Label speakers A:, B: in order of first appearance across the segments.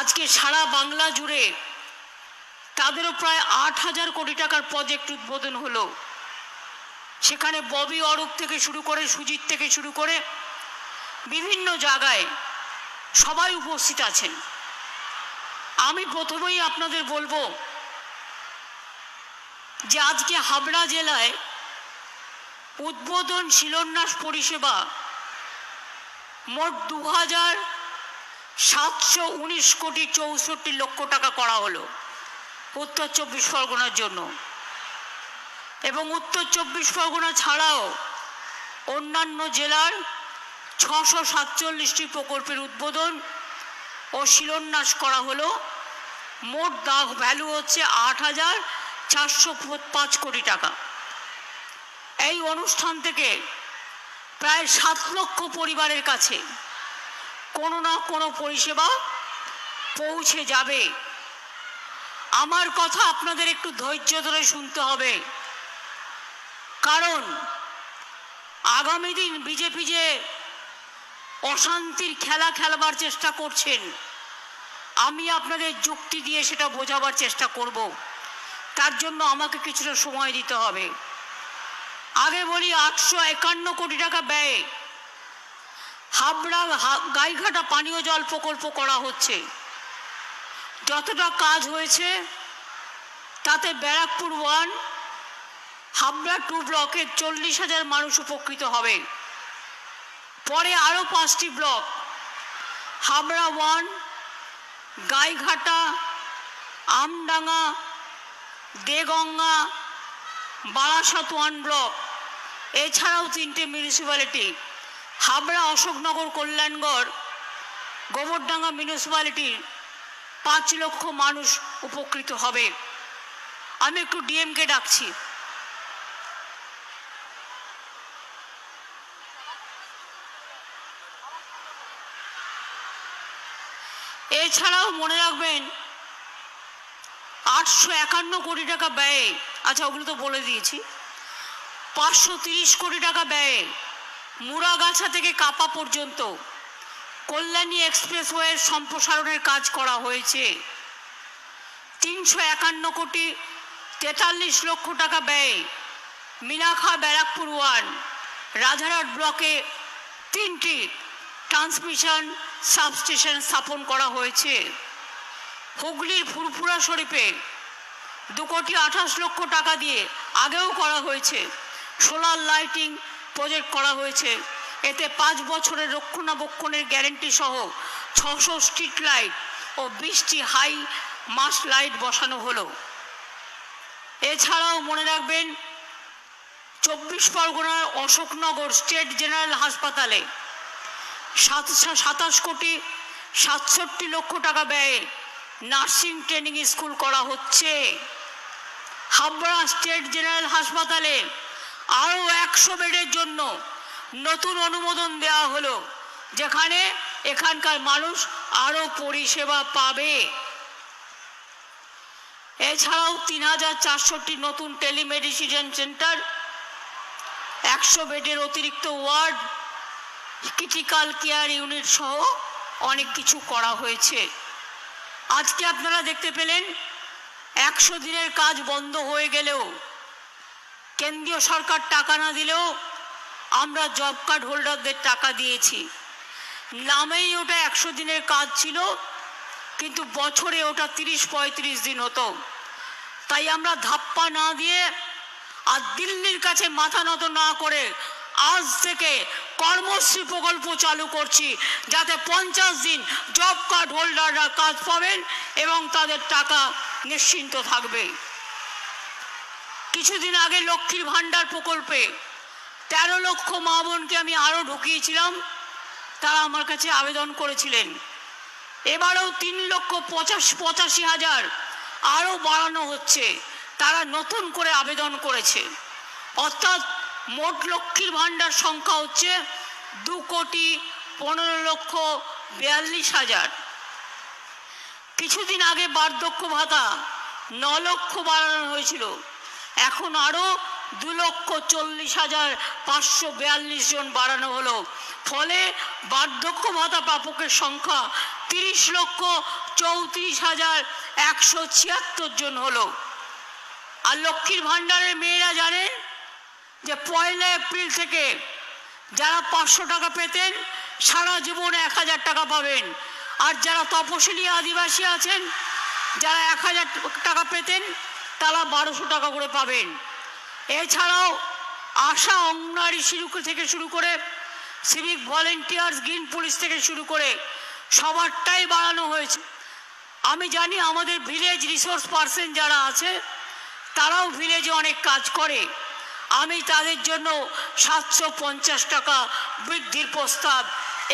A: আজকে সারা বাংলা জুড়ে তাদেরও প্রায় আট হাজার কোটি টাকার প্রজেক্ট উদ্বোধন হলো। সেখানে ববি অরূপ থেকে শুরু করে সুজিত থেকে শুরু করে বিভিন্ন জায়গায় সবাই উপস্থিত আছেন। আমি প্রথমেই আপনাদের বলব যে আজকে হাবড়া জেলায় উদ্বোধন শিলান্যাস পরিষেবা মোট দু হাজার সাতশো উনিশ কোটি চৌষট্টি লক্ষ টাকা করা হলো উত্তর চব্বিশ পরগনার জন্য। এবং উত্তর চব্বিশ পরগনা ছাড়াও অন্যান্য জেলার ছশো সাতচল্লিশটি প্রকল্পের উদ্বোধন ও শিলান্যাস করা হলো। মোট দাগ ভ্যালু হচ্ছে আট হাজার চারশো পাঁচ কোটি টাকা। এই অনুষ্ঠান থেকে প্রায় সাত লক্ষ পরিবারের কাছে কোনো না কোনো পরিষেবা পৌঁছে যাবে। আমার কথা আপনাদের একটু ধৈর্য ধরে শুনতে হবে। কারণ আগামী দিন বিজেপি যে অশান্তির খেলা খেলবার চেষ্টা করছেন, আমি আপনাদের যুক্তি দিয়ে সেটা বোঝাবার চেষ্টা করব। তার জন্য আমাকে কিছুটা সময় দিতে হবে। আগে বলি আটশো একান্ন কোটি টাকা ব্যয়ে হাবড়া গাইঘাটা পানীয় জল প্রকল্প করা হচ্ছে। যতটা কাজ হয়েছে, তাতে ব্যারাকপুর ওয়ান, হাবড়া টু ব্লকের চল্লিশ হাজার মানুষ উপকৃত হবে। পরে আরও পাঁচটি block, Habra one, Gaighata, Amdanga, Deganga, Barasat one block, এছাড়াও তিনটে মিউনিসিপ্যালিটি হাবড়া অশোকনগর কল্যাণগড়, গোবরডাঙ্গা মিউনিসিপ্যালিটির পাঁচ লক্ষ মানুষ উপকৃত হবে। আমি একটু ডিএমকে ডাকছি। এছাড়াও মনে রাখবেন, আটশো একান্ন কোটি টাকা ব্যয়ে আচ্ছা ওগুলো তো বলে দিয়েছি, পাঁচশো তিরিশ কোটি টাকা ব্যয়ে মুরাগাছা থেকে কাপা পর্যন্ত কল্যাণী এক্সপ্রেসওয়ের সম্প্রসারণের কাজ করা হয়েছে। তিনশো একান্ন কোটি তেতাল্লিশ লক্ষ টাকা ব্যয়ে মিনাখা ব্যারাকপুর ওয়ান রাজারহাট ব্লকে তিনটি ট্রান্সমিশন সাবস্টেশন স্থাপন করা হয়েছে। হুগলির ফুরফুরা শরীফে দু কোটি আঠাশ লক্ষ টাকা দিয়ে আগেও করা হয়েছে। সোলার লাইটিং প্রজেক্ট করা হয়েছে। এতে পাঁচ বছরের রক্ষণাবেক্ষণের গ্যারেন্টি সহ ছশো স্ট্রিট লাইট ও বিশটি হাই মাস লাইট বসানো হলো। এছাড়াও মনে রাখবেন, চব্বিশ পরগনার অশোকনগর স্টেট জেনারেল হাসপাতালে সাতশো সাতাশ কোটি সাতষট্টি লক্ষ টাকা ব্যয়ে নার্সিং ট্রেনিং স্কুল করা হচ্ছে। হাবড়া স্টেট জেনারেল হাসপাতালে আরও একশো বেডের জন্য নতুন অনুমোদন দেওয়া হলো, যেখানে এখানকার মানুষ আরও পরিষেবা পাবে। এছাড়াও তিন হাজার চারশোটি নতুন টেলিমেডিসিন সেন্টার, একশো বেডের অতিরিক্ত ওয়ার্ড, ক্রিটিক্যাল কেয়ার ইউনিট সহ অনেক কিছু করা হয়েছে। আজকে আপনারা দেখতে পেলেন, একশো দিনের কাজ বন্ধ হয়ে গেলেও কেন্দ্রীয় সরকার টাকা না দিলেও আমরা জব কার্ড হোল্ডারদের টাকা দিয়েছি। নামেই ওটা একশো দিনের কাজ ছিল, কিন্তু বছরে ওটা তিরিশ, পঁয়ত্রিশ দিন হতো। তাই আমরা ধাপ্পা না দিয়ে আর দিল্লির কাছে মাথা নত না করে আজ থেকে কর্মশ্রী প্রকল্প চালু করছি, যাতে পঞ্চাশ দিন জব কার্ড হোল্ডাররা কাজ পাবেন এবং তাদের টাকা নিশ্চিন্ত থাকবে। কিছুদিন আগে লক্ষ্মীর ভাণ্ডার প্রকল্পে তেরো লক্ষ মা বোনকে আমি আরও ঢুকিয়েছিলাম, তারা আমার কাছে আবেদন করেছিলেন। এবারেও তিন লক্ষ পঁচাশ, পঁচাশি হাজার আরও বাড়ানো হচ্ছে, তারা নতুন করে আবেদন করেছে। অর্থাৎ মোট লক্ষ্মীর ভাণ্ডার সংখ্যা হচ্ছে দু কোটি পনেরো লক্ষ বিয়াল্লিশ হাজার। কিছুদিন আগে বার্ধক্য ভাতা ন লক্ষ বাড়ানো হয়েছিল। এখন আরও দু লক্ষ চল্লিশ হাজার পাঁচশো বিয়াল্লিশ জন বাড়ানো হলো। ফলে বার্ধক্য ভাতা প্রাপকের সংখ্যা তিরিশ লক্ষ চৌত্রিশ হাজার একশো ছিয়াত্তর জন হলো। আর লক্ষ্মীর ভাণ্ডারের মেয়েরা জানেন যে পয়লা এপ্রিল থেকে যারা পাঁচশো টাকা পেতেন, সারা জীবন এক হাজার টাকা পাবেন। আর যারা তপশিলি আদিবাসী আছেন, যারা এক হাজার টাকা পেতেন তারা বারোশো টাকা করে পাবেন। এছাড়াও আশা অঙ্গনারী শুরু থেকে শুরু করে সিভিক ভলেন্টিয়ার্স গ্রিন পুলিশ থেকে শুরু করে সবারটাই বাড়ানো হয়েছে। আমি জানি আমাদের ভিলেজ রিসোর্স পার্সন যারা আছে, তারাও ভিলেজে অনেক কাজ করে। আমি তাদের জন্য সাতশো পঞ্চাশ টাকা বৃদ্ধির প্রস্তাব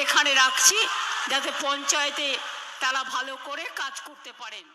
A: এখানে রাখছি, যাতে পঞ্চায়েতে তারা ভালো করে কাজ করতে পারেন।